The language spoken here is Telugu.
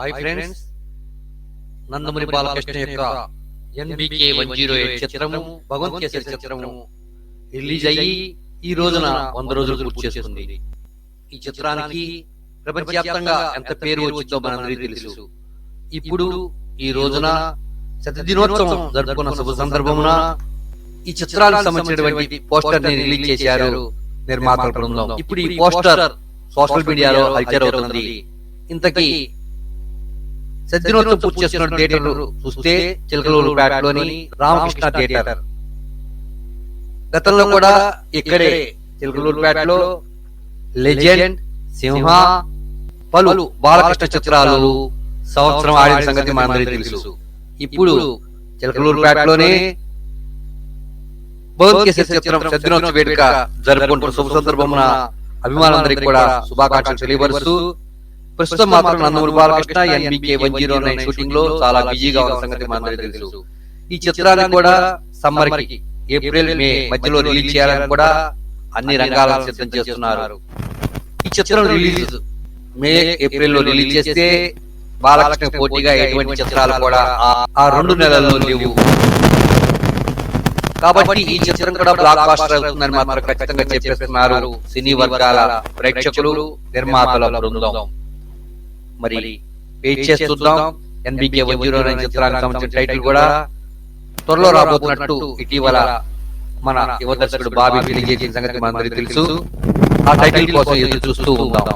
హాయ్ ఫ్రెండ్స్ నందమూరి బాలకృష్ణ యొక్క ఎన్బికే వన్ జీరో ఎయిట్ చిత్రము భగవంత్ కేసరి చిత్రము రిలీజ్ అయ్యి ఈ రోజున వంద రోజులు పూర్తి చేస్తుంది ఈ చిత్రానికి ప్రపంచవ్యాప్తంగా ఎంత పేరు వచ్చిందో మనందరికీ తెలుసు. ఇప్పుడు ఈ రోజున శత దినోత్సవం జరుపుకున్న శుభ సందర్భమున ఈ చిత్రానికి సంబంధించినటువంటి పోస్టర్ని రిలీజ్ చేశారు నిర్మాతల బృందం. ఇప్పుడు ఈ పోస్టర్ సోషల్ మీడియాలో హల్చర్ అవుతుంది ఇంతకీ సజ్జనోత్సవం పూర్తి చేస్తున్న థియేటర్ చూస్తే చిలకలూరుపేటలోని రామకృష్ణ థియేటర్. గతంలో కూడా ఇక్కడే చిలకలూరుపేటలో లెజెండ్ సింహ పలు బాలకృష్ణ చిత్రాలు సంవత్సరం ఆడిన సంగతి మనందరికీ తెలుసు. ఇప్పుడు భగవత్ కేసరి చిత్రం సజ్జనోత్సవ వేడుక జరుపుకుంటున్న శుభ సందర్భమున అభిమానులందరికీ కూడా శుభాకాంక్షలు తెలియపరుస్తూ ప్రస్తుతం మాత్రం Nandamuri Balakrishna NBK one zero nine షూటింగ్లో చాలా బిజీగా ఉన్న సంగతి మనందరికీ తెలుసు. ఈ చిత్రాన్ని కూడా సమ్మర్కి ఏప్రిల్ మే మధ్యలో రిలీజ్ చేయాలని కూడా అన్ని రంగాలను సిద్ధం చేస్తున్నారు. ఈ చిత్రం రిలీజ్ మే ఏప్రిల్లో రిలీజ్ చేస్తే బాలకృష్ణ పోటీగా ఎటువంటి చిత్రాలు కూడా ఆ- ఆ రెండు నెలల్లో లేవు. కాబట్టి ఈ చిత్రం కూడా బ్లాక్ బాస్టర్ అవుతుందని మాత్రం ఖచ్చితంగా చెప్పేస్తున్నారు సినీ వర్గాల ప్రేక్షకులు నిర్మాతల బృందం. మరి వెయిట్ చేసి చూద్దాం. ఎన్బికే వన్ జీరో నైన్ చిత్రానికి సంబంధించిన టైటిల్ కూడా త్వరలో రాబోతున్నట్టు ఇటీవల మన యువ దర్శకుడు బాబీ తెలియజేసిన సంగతి మనందరికీ తెలుసు. ఆ టైటిల్ కోసం ఎదురు చూస్తూ ఉందాం.